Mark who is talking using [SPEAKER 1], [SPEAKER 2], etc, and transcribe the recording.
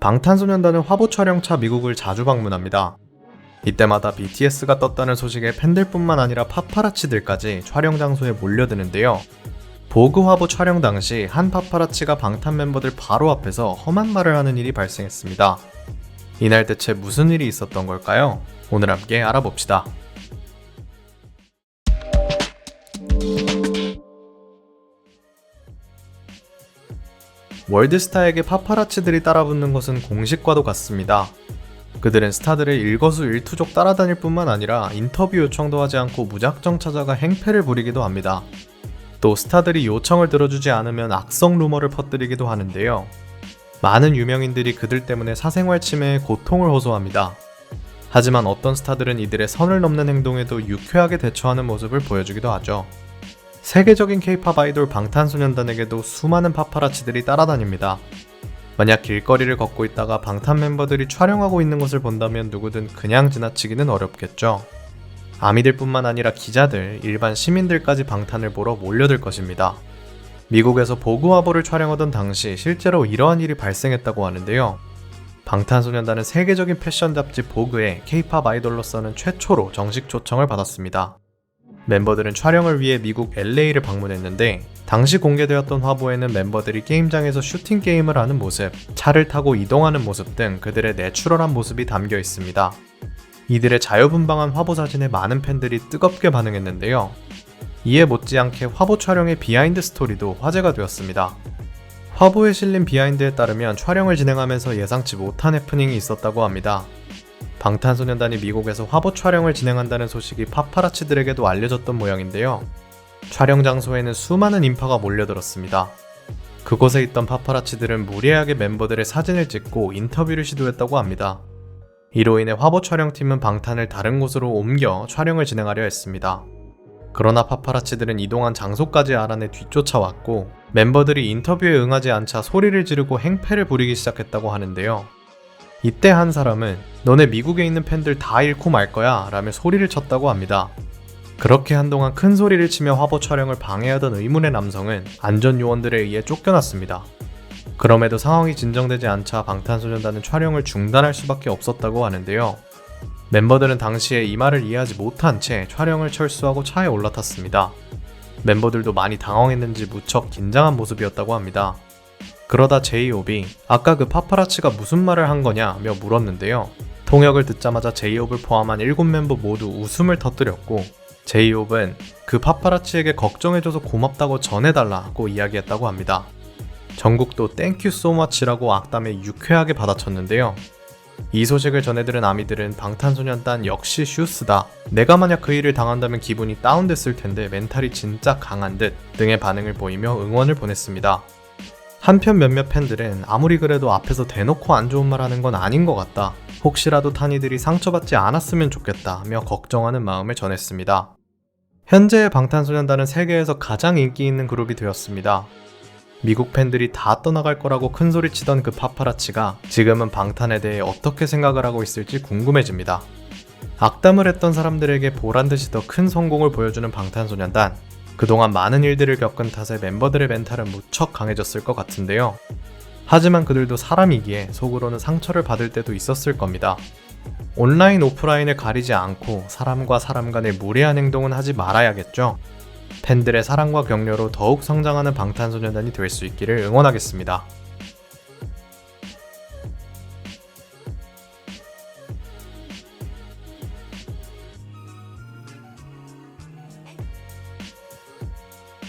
[SPEAKER 1] 방탄소년단은 화보 촬영차 미국을 자주 방문합니다. 이때마다 BTS가 떴다는 소식에 팬들뿐만 아니라 파파라치들까지 촬영 장소에 몰려드는데요. 보그 화보 촬영 당시 한 파파라치가 방탄 멤버들 바로 앞에서 험한 말을 하는 일이 발생했습니다. 이날 대체 무슨 일이 있었던 걸까요? 오늘 함께 알아봅시다. 월드스타에게 파파라치들이 따라붙는 것은 공식과도 같습니다. 그들은 스타들을 일거수일투족 따라다닐 뿐만 아니라 인터뷰 요청도 하지 않고 무작정 찾아가 행패를 부리기도 합니다. 또 스타들이 요청을 들어주지 않으면 악성 루머를 퍼뜨리기도 하는데요. 많은 유명인들이 그들 때문에 사생활 침해에 고통을 호소합니다. 하지만 어떤 스타들은 이들의 선을 넘는 행동에도 유쾌하게 대처하는 모습을 보여주기도 하죠. 세계적인 케이팝 아이돌 방탄소년단에게도 수많은 파파라치들이 따라다닙니다. 만약 길거리를 걷고 있다가 방탄 멤버들이 촬영하고 있는 것을 본다면 누구든 그냥 지나치기는 어렵겠죠. 아미들 뿐만 아니라 기자들, 일반 시민들까지 방탄을 보러 몰려들 것입니다. 미국에서 보그화보를 촬영하던 당시 실제로 이러한 일이 발생했다고 하는데요. 방탄소년단은 세계적인 패션 잡지 보그에 케이팝 아이돌로서는 최초로 정식 초청을 받았습니다. 멤버들은 촬영을 위해 미국 LA를 방문했는데 당시 공개되었던 화보에는 멤버들이 게임장에서 슈팅 게임을 하는 모습, 차를 타고 이동하는 모습 등 그들의 내추럴한 모습이 담겨 있습니다. 이들의 자유분방한 화보 사진에 많은 팬들이 뜨겁게 반응했는데요. 이에 못지않게 화보 촬영의 비하인드 스토리도 화제가 되었습니다. 화보에 실린 비하인드에 따르면 촬영을 진행하면서 예상치 못한 해프닝이 있었다고 합니다. 방탄소년단이 미국에서 화보 촬영을 진행한다는 소식이 파파라치들에게도 알려졌던 모양인데요. 촬영 장소에는 수많은 인파가 몰려들었습니다. 그곳에 있던 파파라치들은 무리하게 멤버들의 사진을 찍고 인터뷰를 시도했다고 합니다. 이로 인해 화보 촬영팀은 방탄을 다른 곳으로 옮겨 촬영을 진행하려 했습니다. 그러나 파파라치들은 이동한 장소까지 알아내 뒤쫓아왔고 멤버들이 인터뷰에 응하지 않자 소리를 지르고 행패를 부리기 시작했다고 하는데요. 이때 한 사람은 너네 미국에 있는 팬들 다 잃고 말 거야 라며 소리를 쳤다고 합니다. 그렇게 한동안 큰 소리를 치며 화보 촬영을 방해하던 의문의 남성은 안전 요원들에 의해 쫓겨났습니다. 그럼에도 상황이 진정되지 않자 방탄소년단은 촬영을 중단할 수밖에 없었다고 하는데요. 멤버들은 당시에 이 말을 이해하지 못한 채 촬영을 철수하고 차에 올라탔습니다. 멤버들도 많이 당황했는지 무척 긴장한 모습이었다고 합니다. 그러다 제이홉이 아까 그 파파라치가 무슨 말을 한 거냐며 물었는데요. 통역을 듣자마자 제이홉을 포함한 7멤버 모두 웃음을 터뜨렸고 제이홉은 그 파파라치에게 걱정해줘서 고맙다고 전해달라고 이야기했다고 합니다. 전국도 땡큐 소머치라고 악담에 유쾌하게 받아쳤는데요. 이 소식을 전해들은 아미들은 방탄소년단 역시 슈스다. 내가 만약 그 일을 당한다면 기분이 다운됐을 텐데 멘탈이 진짜 강한 듯 등의 반응을 보이며 응원을 보냈습니다. 한편 몇몇 팬들은 아무리 그래도 앞에서 대놓고 안 좋은 말 하는 건 아닌 것 같다. 혹시라도 탄이들이 상처받지 않았으면 좋겠다며 걱정하는 마음을 전했습니다. 현재의 방탄소년단은 세계에서 가장 인기 있는 그룹이 되었습니다. 미국 팬들이 다 떠나갈 거라고 큰 소리 치던 그 파파라치가 지금은 방탄에 대해 어떻게 생각을 하고 있을지 궁금해집니다. 악담을 했던 사람들에게 보란 듯이 더 큰 성공을 보여주는 방탄소년단. 그동안 많은 일들을 겪은 탓에 멤버들의 멘탈은 무척 강해졌을 것 같은데요. 하지만 그들도 사람이기에 속으로는 상처를 받을 때도 있었을 겁니다. 온라인, 오프라인을 가리지 않고 사람과 사람 간의 무례한 행동은 하지 말아야겠죠. 팬들의 사랑과 격려로 더욱 성장하는 방탄소년단이 될 수 있기를 응원하겠습니다.